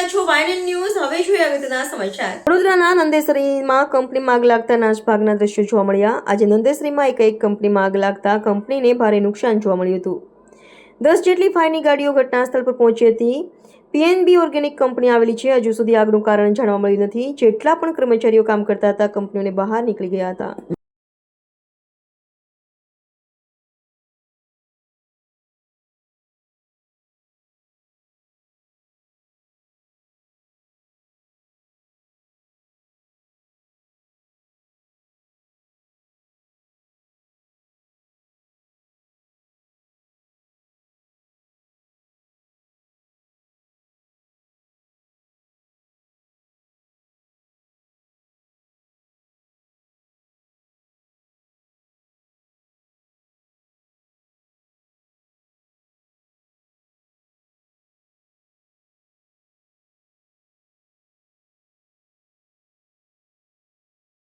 રહ્યા છો વાયનન ન્યૂઝ. હવે જોઈએ અગત્યના સમાચાર. વડોદરાના નંદેસરીમાં કંપનીમાં આગ લાગતા નાસભાગના દ્રશ્યો જોવા મળ્યા. આજે નંદેસરીમાં એક એક કંપનીમાં આગ લાગતા કંપનીને ભારે નુકસાન જોવા મળ્યું હતું. દસ જેટલી ફાયરની ગાડીઓ ઘટના સ્થળ પર પહોંચી હતી. પીએનબી ઓર્ગેનિક કંપની આવેલી છે. હજુ સુધી આગનું કારણ જાણવા મળ્યું નથી. જેટલા પણ કર્મચારીઓ કામ કરતા હતા, કંપનીઓને બહાર નીકળી ગયા હતા.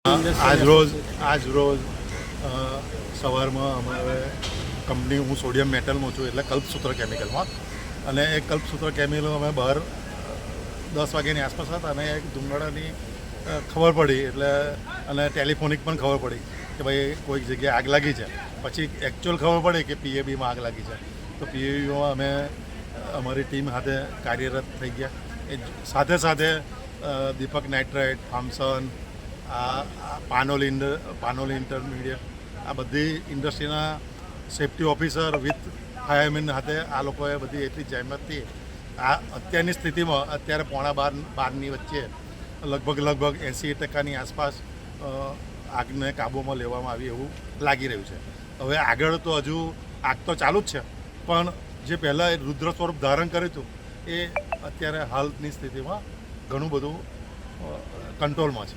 આજ રોજ આજ રોજ સવારમાં અમારે કંપની, હું સોડિયમ મેટલમાં છું એટલે કલ્પસૂત્ર કેમિકલમાં. અને એ કલ્પસૂત્ર કેમિકલ અમે બહાર દસ વાગ્યાની આસપાસ હતા અને એક ધુમાડાની ખબર પડી એટલે, અને ટેલિફોનિક પણ ખબર પડી કે ભાઈ કોઈક જગ્યાએ આગ લાગી છે. પછી એકચ્યુઅલ ખબર પડી કે પીએબીમાં આગ લાગી છે. તો પીએબીમાં અમે અમારી ટીમ સાથે કાર્યરત થઈ ગયા. એ સાથે સાથે દીપક નાઇટ્રાઇટ થામસન આ પાનોલ ઇન્ડ પાનોલ ઇન્ટરમીડિયેટ આ બધી ઇન્ડસ્ટ્રીના સેફ્ટી ઓફિસર વિથ ફાયરમેન સાથે આ લોકોએ બધી એટલી જહેમતથી આ અત્યારની સ્થિતિમાં અત્યારે પોણા બાર, બારની વચ્ચે લગભગ લગભગ એંસી ટકાની આસપાસ આગને કાબૂમાં લેવામાં આવી એવું લાગી રહ્યું છે. હવે આગળ તો હજુ આગ તો ચાલુ જ છે, પણ જે પહેલાં રુદ્ર સ્વરૂપ ધારણ કર્યું હતું, એ અત્યારે હાલની સ્થિતિમાં ઘણું બધું કંટ્રોલમાં છે.